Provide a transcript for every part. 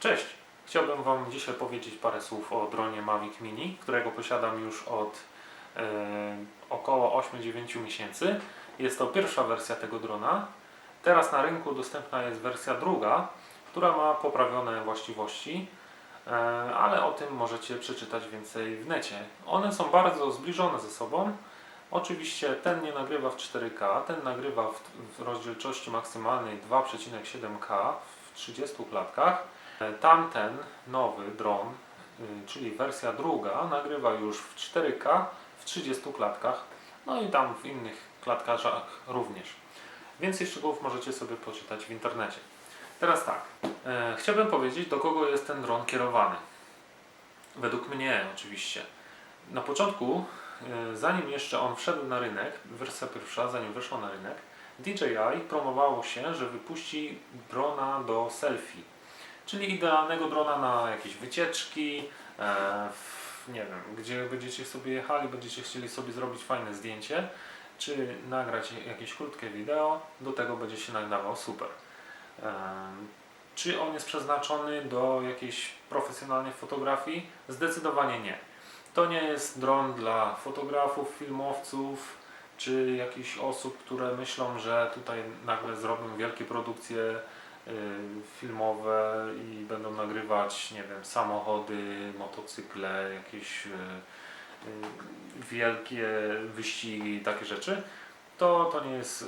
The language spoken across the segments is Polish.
Cześć! Chciałbym Wam dzisiaj powiedzieć parę słów o dronie Mavic Mini, którego posiadam już od e, około 8-9 miesięcy. Jest to pierwsza wersja tego drona. Teraz na rynku dostępna jest wersja druga, która ma poprawione właściwości, e, ale o tym możecie przeczytać więcej w necie. One są bardzo zbliżone ze sobą. Oczywiście ten nie nagrywa w 4K, ten nagrywa w, w rozdzielczości maksymalnej 2,7K w 30 klatkach. E, Tamten nowy dron, y, czyli wersja druga, nagrywa już w 4K w 30 klatkach, no i tam w innych klatkarzach również. Więcej szczegółów możecie sobie poczytać w internecie. Teraz tak, e, chciałbym powiedzieć, do kogo jest ten dron kierowany. Według mnie oczywiście. Na początku, e, zanim jeszcze on wszedł na rynek, wersja pierwsza, zanim weszła na rynek, DJI promowało się, że wypuści drona do selfie. Czyli idealnego drona na jakieś wycieczki, e, w, nie wiem, gdzie będziecie sobie jechali, będziecie chcieli sobie zrobić fajne zdjęcie, czy nagrać jakieś krótkie wideo, do tego będzie się nadawał super. E, czy on jest przeznaczony do jakiejś profesjonalnej fotografii? Zdecydowanie nie. To nie jest dron dla fotografów, filmowców, czy jakichś osób, które myślą, że tutaj nagle zrobią wielkie produkcje filmowe i będą nagrywać, nie wiem, samochody, motocykle, jakieś y, y, wielkie wyścigi, takie rzeczy. To, to nie jest y,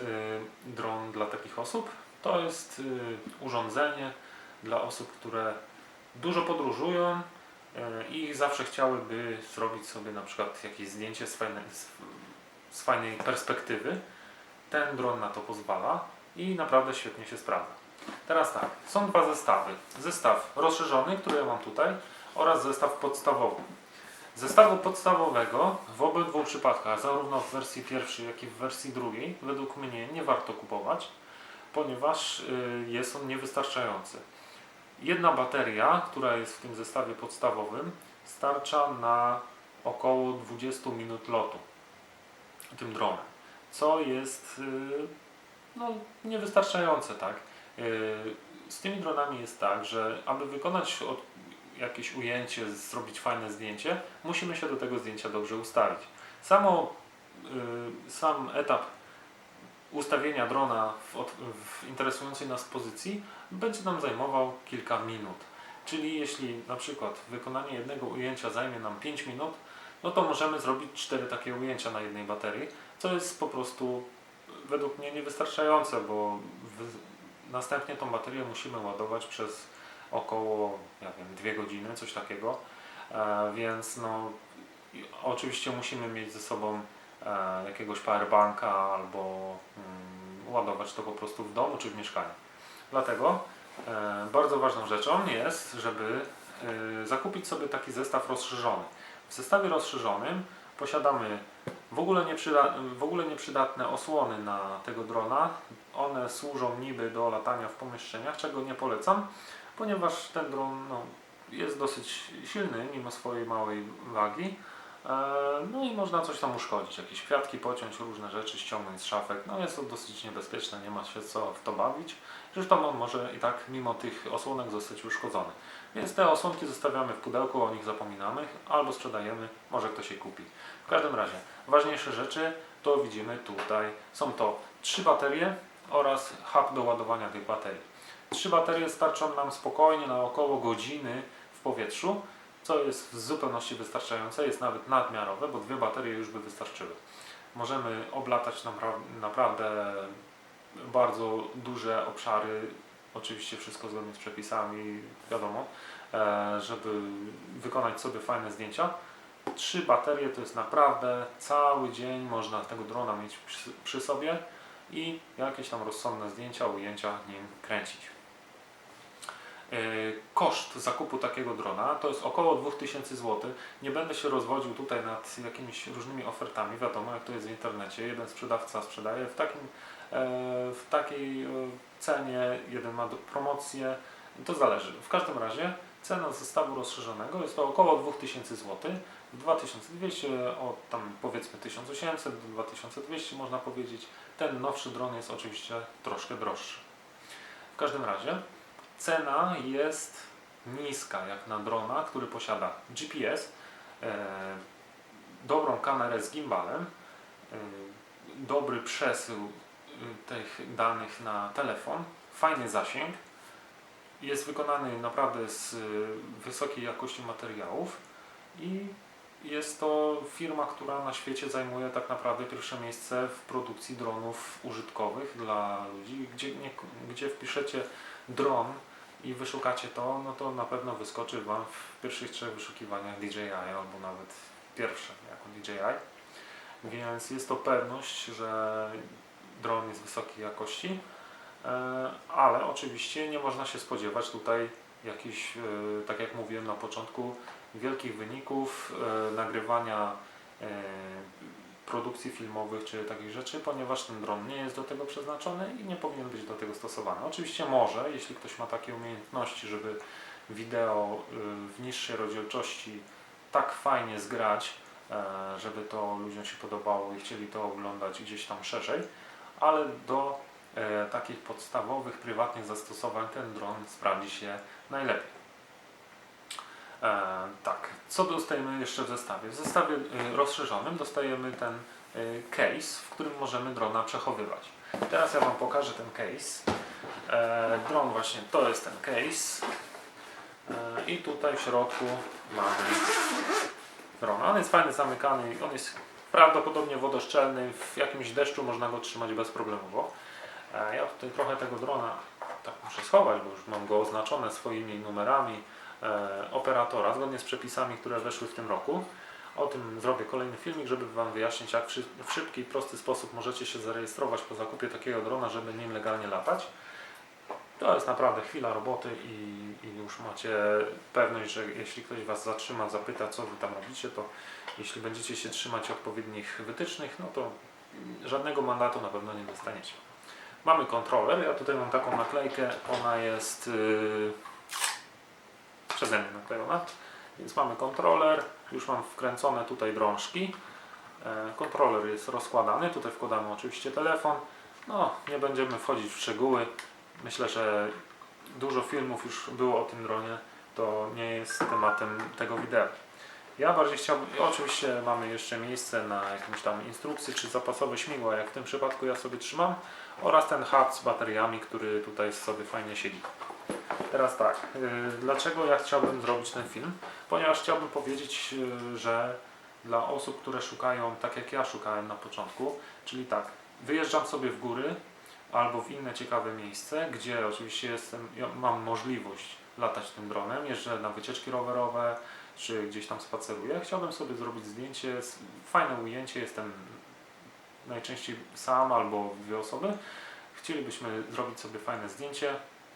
dron dla takich osób. To jest y, urządzenie dla osób, które dużo podróżują y, i zawsze chciałyby zrobić sobie na przykład jakieś zdjęcie z fajnej, z fajnej perspektywy. Ten dron na to pozwala i naprawdę świetnie się sprawdza. Teraz tak, są dwa zestawy. Zestaw rozszerzony, który ja mam tutaj oraz zestaw podstawowy. Zestawu podstawowego w obydwu przypadkach, zarówno w wersji pierwszej, jak i w wersji drugiej, według mnie nie warto kupować, ponieważ y, jest on niewystarczający. Jedna bateria, która jest w tym zestawie podstawowym, starcza na około 20 minut lotu tym dronem, co jest y, no, niewystarczające, tak? Y, Z tymi dronami jest tak, że aby wykonać jakieś ujęcie, zrobić fajne zdjęcie, musimy się do tego zdjęcia dobrze ustawić. Samo, y, sam etap ustawienia drona w, w interesującej nas pozycji będzie nam zajmował kilka minut. Czyli jeśli na przykład wykonanie jednego ujęcia zajmie nam 5 minut, no to możemy zrobić 4 takie ujęcia na jednej baterii, co jest po prostu według mnie niewystarczające, bo następnie tą baterię musimy ładować przez około, nie wiem, 2 godziny, coś takiego. E, więc no, oczywiście musimy mieć ze sobą e, jakiegoś powerbanka albo mm, ładować to po prostu w domu czy w mieszkaniu. Dlatego e, bardzo ważną rzeczą jest, żeby zakupić sobie taki zestaw rozszerzony. W zestawie rozszerzonym posiadamy w ogóle, nieprzyda, w ogóle nieprzydatne osłony na tego drona. One służą niby do latania w pomieszczeniach, czego nie polecam, ponieważ ten dron no, jest dosyć silny mimo swojej małej wagi. E, No i można coś tam uszkodzić, jakieś kwiatki pociąć, różne rzeczy ściągnąć z szafek. No jest to dosyć niebezpieczne, nie ma się co w to bawić. Zresztą on może i tak mimo tych osłonek zostać uszkodzony. Więc te osłonki zostawiamy w pudełku, o nich zapominamy, albo sprzedajemy, może ktoś je kupi. W każdym razie, ważniejsze rzeczy to widzimy tutaj. Są to trzy baterie oraz hub do ładowania tych baterii. Trzy baterie starczą nam spokojnie na około godziny w powietrzu, co jest w zupełności wystarczające, jest nawet nadmiarowe, bo dwie baterie już by wystarczyły. Możemy oblatać napra- naprawdę bardzo duże obszary, oczywiście wszystko zgodnie z przepisami, wiadomo, e, żeby wykonać sobie fajne zdjęcia. Trzy baterie to jest naprawdę cały dzień można tego drona mieć przy sobie i jakieś tam rozsądne zdjęcia, ujęcia nim kręcić. E, Koszt zakupu takiego drona to jest około 2000 zł. Nie będę się rozwodził tutaj nad jakimiś różnymi ofertami. Wiadomo, jak to jest w internecie. Jeden sprzedawca sprzedaje w, takim, e, w takiej e, cenie, jeden ma promocję. To zależy. W każdym razie cena zestawu rozszerzonego jest to około 2000 zł. 2200 od tam powiedzmy 1800 do 2200 można powiedzieć. Ten nowszy dron jest oczywiście troszkę droższy. W każdym razie cena jest niska jak na drona, który posiada GPS, e, dobrą kamerę z gimbalem, e, dobry przesył e, tych danych na telefon, fajny zasięg, jest wykonany naprawdę z e, wysokiej jakości materiałów i jest to firma, która na świecie zajmuje tak naprawdę pierwsze miejsce w produkcji dronów użytkowych dla ludzi. Gdzie, nie, gdzie wpiszecie dron i wyszukacie to, no to na pewno wyskoczy Wam w pierwszych trzech wyszukiwaniach DJI albo nawet pierwsze jako DJI. Więc jest to pewność, że dron jest wysokiej jakości, e, ale oczywiście nie można się spodziewać tutaj jakichś, e, tak jak mówiłem na początku, wielkich wyników e, nagrywania e, produkcji filmowych czy takich rzeczy, ponieważ ten dron nie jest do tego przeznaczony i nie powinien być do tego stosowany. Oczywiście może, jeśli ktoś ma takie umiejętności, żeby wideo e, w niższej rozdzielczości tak fajnie zgrać, żeby to ludziom się podobało i chcieli to oglądać gdzieś tam szerzej, ale do takich podstawowych, prywatnych zastosowań ten dron sprawdzi się najlepiej. E, tak, co dostajemy jeszcze w zestawie? W zestawie e, rozszerzonym dostajemy ten e, case, w którym możemy drona przechowywać. Teraz ja Wam pokażę ten case. Dron właśnie, to jest ten case. I tutaj w środku mamy drona. On jest fajny, zamykany, on jest prawdopodobnie wodoszczelny, w jakimś deszczu można go trzymać bezproblemowo. Ja tutaj trochę tego drona tak muszę schować, bo już mam go oznaczone swoimi numerami operatora, zgodnie z przepisami, które weszły w tym roku. O tym zrobię kolejny filmik, żeby Wam wyjaśnić, jak w szybki i prosty sposób możecie się zarejestrować po zakupie takiego drona, żeby nim legalnie latać. To jest naprawdę chwila roboty i, i już macie pewność, że jeśli ktoś Was zatrzyma, zapyta, co Wy tam robicie, to jeśli będziecie się trzymać odpowiednich wytycznych, no to żadnego mandatu na pewno nie dostaniecie. Mamy kontroler, ja tutaj mam taką naklejkę, ona jest yy, przeze mnie naklejona, więc mamy kontroler, już mam wkręcone tutaj drążki, E, kontroler jest rozkładany, tutaj wkładamy oczywiście telefon, no nie będziemy wchodzić w szczegóły, myślę, że dużo filmów już było o tym dronie, to nie jest tematem tego wideo. Ja bardziej chciałbym, oczywiście mamy jeszcze miejsce na jakąś tam instrukcję czy zapasowe śmigło, jak w tym przypadku ja sobie trzymam, oraz ten hub z bateriami, który tutaj sobie fajnie siedzi. Teraz tak, yy, dlaczego ja chciałbym zrobić ten film? Ponieważ chciałbym powiedzieć, yy, że dla osób, które szukają, tak jak ja szukałem na początku, czyli tak, wyjeżdżam sobie w góry albo w inne ciekawe miejsce, gdzie oczywiście jestem, mam możliwość latać tym dronem, jeżdżę na wycieczki rowerowe, czy gdzieś tam spaceruję. Chciałbym sobie zrobić zdjęcie, fajne ujęcie, jestem najczęściej sam albo dwie osoby. Chcielibyśmy zrobić sobie fajne zdjęcie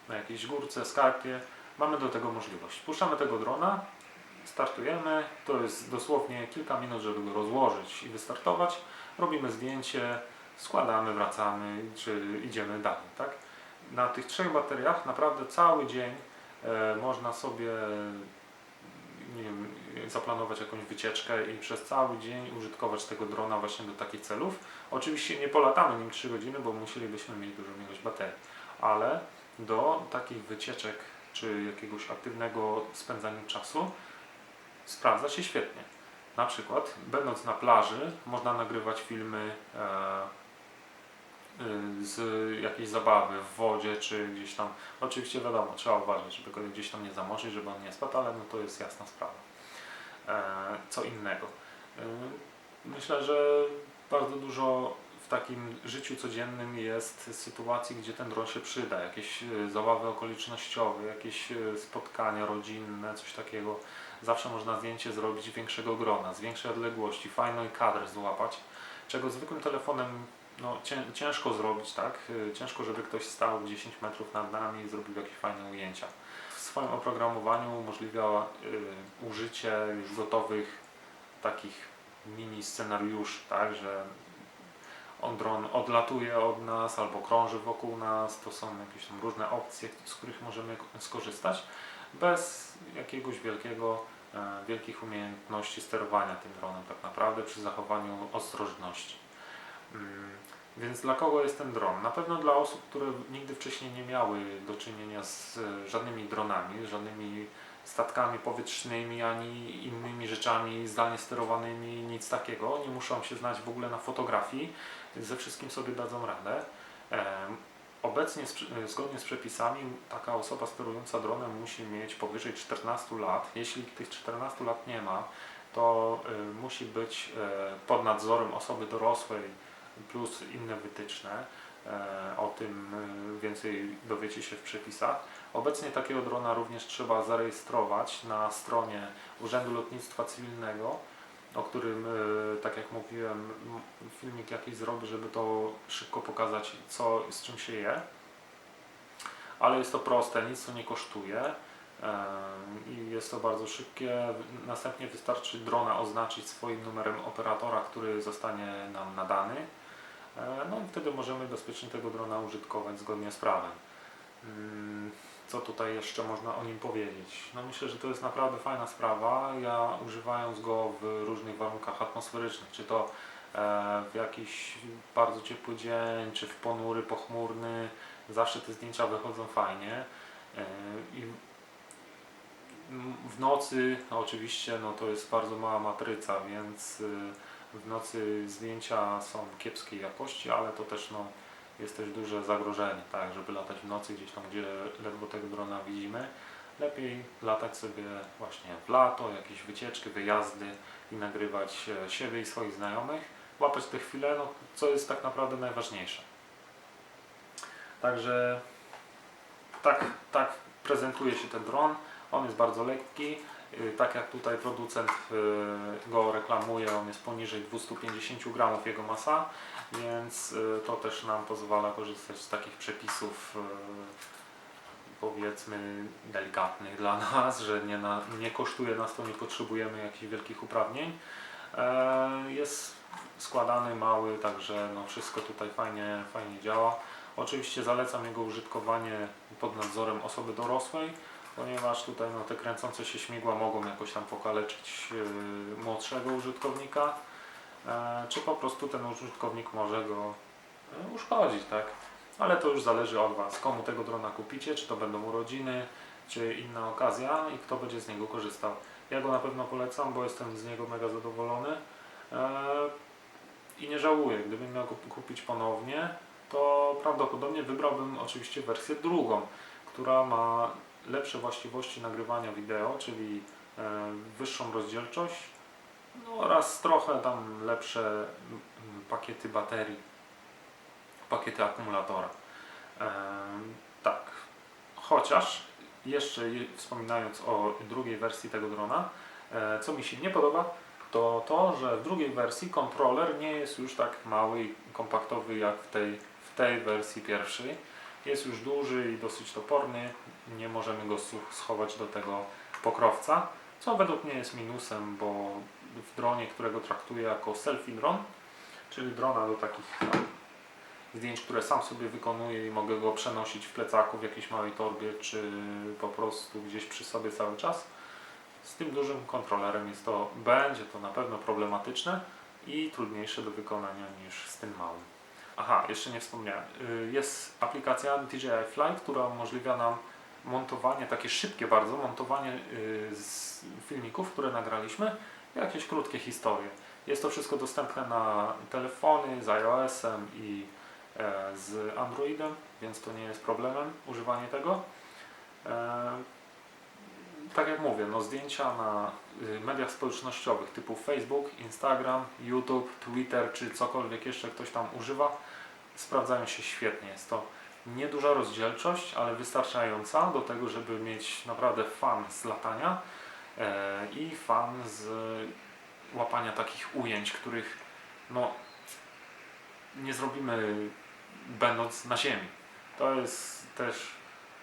na jakiejś górce, skarpie. Mamy do tego możliwość. Puszczamy tego drona, startujemy. To jest dosłownie kilka minut, żeby go rozłożyć i wystartować. Robimy zdjęcie, składamy, wracamy, czy idziemy dalej. Tak? Na tych trzech bateriach naprawdę cały dzień e, można sobie nie wiem, zaplanować jakąś wycieczkę i przez cały dzień użytkować tego drona właśnie do takich celów. Oczywiście nie polatamy nim 3 godziny, bo musielibyśmy mieć dużą ilość baterii, ale do takich wycieczek czy jakiegoś aktywnego spędzania czasu sprawdza się świetnie. Na przykład, będąc na plaży, można nagrywać filmy e, y, z jakiejś zabawy w wodzie, czy gdzieś tam. Oczywiście wiadomo, trzeba uważać, żeby go gdzieś tam nie zamoczyć, żeby on nie spadł, ale no to jest jasna sprawa. E, co innego. Y, myślę, że bardzo dużo w takim życiu codziennym jest sytuacji, gdzie ten dron się przyda. Jakieś y, zabawy okolicznościowe, jakieś y, spotkania rodzinne, coś takiego. Zawsze można zdjęcie zrobić większego grona, z większej odległości, fajny kadr złapać, czego zwykłym telefonem no, cię, ciężko zrobić, tak? Y, Ciężko, żeby ktoś stał 10 metrów nad nami i zrobił jakieś fajne ujęcia. W swoim oprogramowaniu umożliwia użycie już gotowych takich mini scenariuszy, tak? Że dron odlatuje od nas albo krąży wokół nas. To są jakieś tam różne opcje, z których możemy skorzystać bez jakiegoś wielkiego, e, wielkich umiejętności sterowania tym dronem tak naprawdę przy zachowaniu ostrożności. Mm, Więc dla kogo jest ten dron? Na pewno dla osób, które nigdy wcześniej nie miały do czynienia z e, żadnymi dronami, żadnymi statkami powietrznymi, ani innymi rzeczami zdalnie sterowanymi, nic takiego. Nie muszą się znać w ogóle na fotografii, ze wszystkim sobie dadzą radę. Obecnie, przy- zgodnie z przepisami, taka osoba sterująca dronem musi mieć powyżej 14 lat. Jeśli tych 14 lat nie ma, to y, musi być y, pod nadzorem osoby dorosłej plus inne wytyczne. E, O tym więcej dowiecie się w przepisach. Obecnie takiego drona również trzeba zarejestrować na stronie Urzędu Lotnictwa Cywilnego, o którym, y, tak jak mówiłem, filmik jakiś zrobię, żeby to szybko pokazać, co z czym się je. Ale jest to proste, nic to nie kosztuje em, i jest to bardzo szybkie. Następnie wystarczy drona oznaczyć swoim numerem operatora, który zostanie nam nadany. E, No i wtedy możemy bezpiecznie tego drona użytkować zgodnie z prawem. Co tutaj jeszcze można o nim powiedzieć? No myślę, że to jest naprawdę fajna sprawa. Ja używając go w różnych warunkach atmosferycznych, czy to e, w jakiś bardzo ciepły dzień, czy w ponury, pochmurny, zawsze te zdjęcia wychodzą fajnie. E, I w nocy no oczywiście no to jest bardzo mała matryca, więc y, w nocy zdjęcia są kiepskiej jakości, ale to też no, jest też duże zagrożenie, tak, żeby latać w nocy gdzieś tam, gdzie ledwo tego drona widzimy. Lepiej latać sobie właśnie w lato, jakieś wycieczki, wyjazdy i nagrywać e, siebie i swoich znajomych, łapać te chwile, no, co jest tak naprawdę najważniejsze. Także tak, tak prezentuje się ten dron. On jest bardzo lekki. Y, Tak jak tutaj producent y, go reklamuje, on jest poniżej 250 gramów jego masa, więc y, to też nam pozwala korzystać z takich przepisów powiedzmy delikatnych dla nas, że nie, na, nie kosztuje nas to, nie potrzebujemy jakichś wielkich uprawnień. E, Jest składany, mały, także no wszystko tutaj fajnie, fajnie działa. Oczywiście zalecam jego użytkowanie pod nadzorem osoby dorosłej, ponieważ tutaj no, te kręcące się śmigła mogą jakoś tam pokaleczyć yy, młodszego użytkownika, e, czy po prostu ten użytkownik może go e, uszkodzić, tak? Ale to już zależy od Was, komu tego drona kupicie, czy to będą urodziny, czy inna okazja i kto będzie z niego korzystał. Ja go na pewno polecam, bo jestem z niego mega zadowolony e, i nie żałuję. Gdybym miał kupić ponownie, to prawdopodobnie wybrałbym oczywiście wersję drugą, która ma lepsze właściwości nagrywania wideo, czyli e, wyższą rozdzielczość no, oraz trochę tam lepsze pakiety baterii, pakiety akumulatora. E, tak, chociaż jeszcze je- wspominając o drugiej wersji tego drona, e, co mi się nie podoba, to to, że w drugiej wersji kontroler nie jest już tak mały i kompaktowy jak w tej, w tej wersji pierwszej. Jest już duży i dosyć toporny, nie możemy go schować do tego pokrowca, co według mnie jest minusem, bo w dronie, którego traktuję jako selfie dron, czyli drona do takich tam zdjęć, które sam sobie wykonuję i mogę go przenosić w plecaku w jakiejś małej torbie, czy po prostu gdzieś przy sobie cały czas, z tym dużym kontrolerem jest to, będzie to na pewno problematyczne i trudniejsze do wykonania niż z tym małym. Aha, jeszcze nie wspomniałem. Y, Jest aplikacja DJI Fly, która umożliwia nam montowanie, takie szybkie bardzo, montowanie y, z filmików, które nagraliśmy, jakieś krótkie historie. Jest to wszystko dostępne na telefony z iOS-em i e, z Androidem, więc to nie jest problemem używanie tego. E, tak jak mówię, no zdjęcia na y, mediach społecznościowych typu Facebook, Instagram, YouTube, Twitter czy cokolwiek jeszcze ktoś tam używa, sprawdzają się świetnie. Jest to nieduża rozdzielczość, ale wystarczająca do tego, żeby mieć naprawdę fan z latania e, i fan z łapania takich ujęć, których no, nie zrobimy będąc na ziemi. To jest też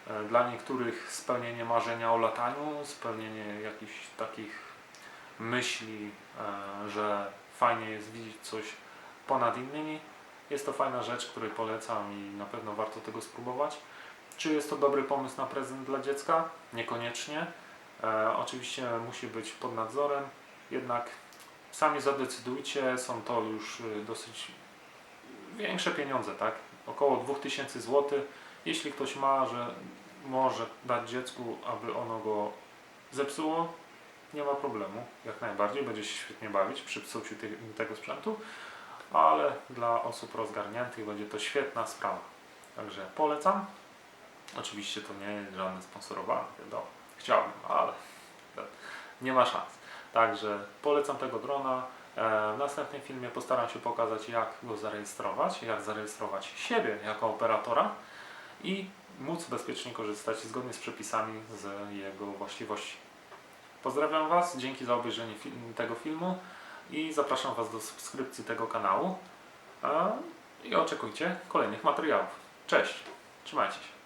e, dla niektórych spełnienie marzenia o lataniu, spełnienie jakichś takich myśli, e, że fajnie jest widzieć coś ponad innymi. Jest to fajna rzecz, której polecam i na pewno warto tego spróbować. Czy jest to dobry pomysł na prezent dla dziecka? Niekoniecznie. E, oczywiście musi być pod nadzorem, jednak sami zadecydujcie. Są to już y, dosyć większe pieniądze, tak? Około 2000 zł. Jeśli ktoś ma, że może dać dziecku, aby ono go zepsuło, nie ma problemu, jak najbardziej, będzie się świetnie bawić przy psuciu tego sprzętu, ale dla osób rozgarniętych będzie to świetna sprawa. Także polecam. Oczywiście to nie jest żadne sponsorowane, wiadomo. Chciałbym, ale nie ma szans. Także polecam tego drona. E, W następnym filmie postaram się pokazać, jak go zarejestrować, jak zarejestrować siebie jako operatora i móc bezpiecznie korzystać zgodnie z przepisami z jego właściwości. Pozdrawiam Was, dzięki za obejrzenie tego filmu i zapraszam Was do subskrypcji tego kanału i oczekujcie kolejnych materiałów. Cześć, trzymajcie się.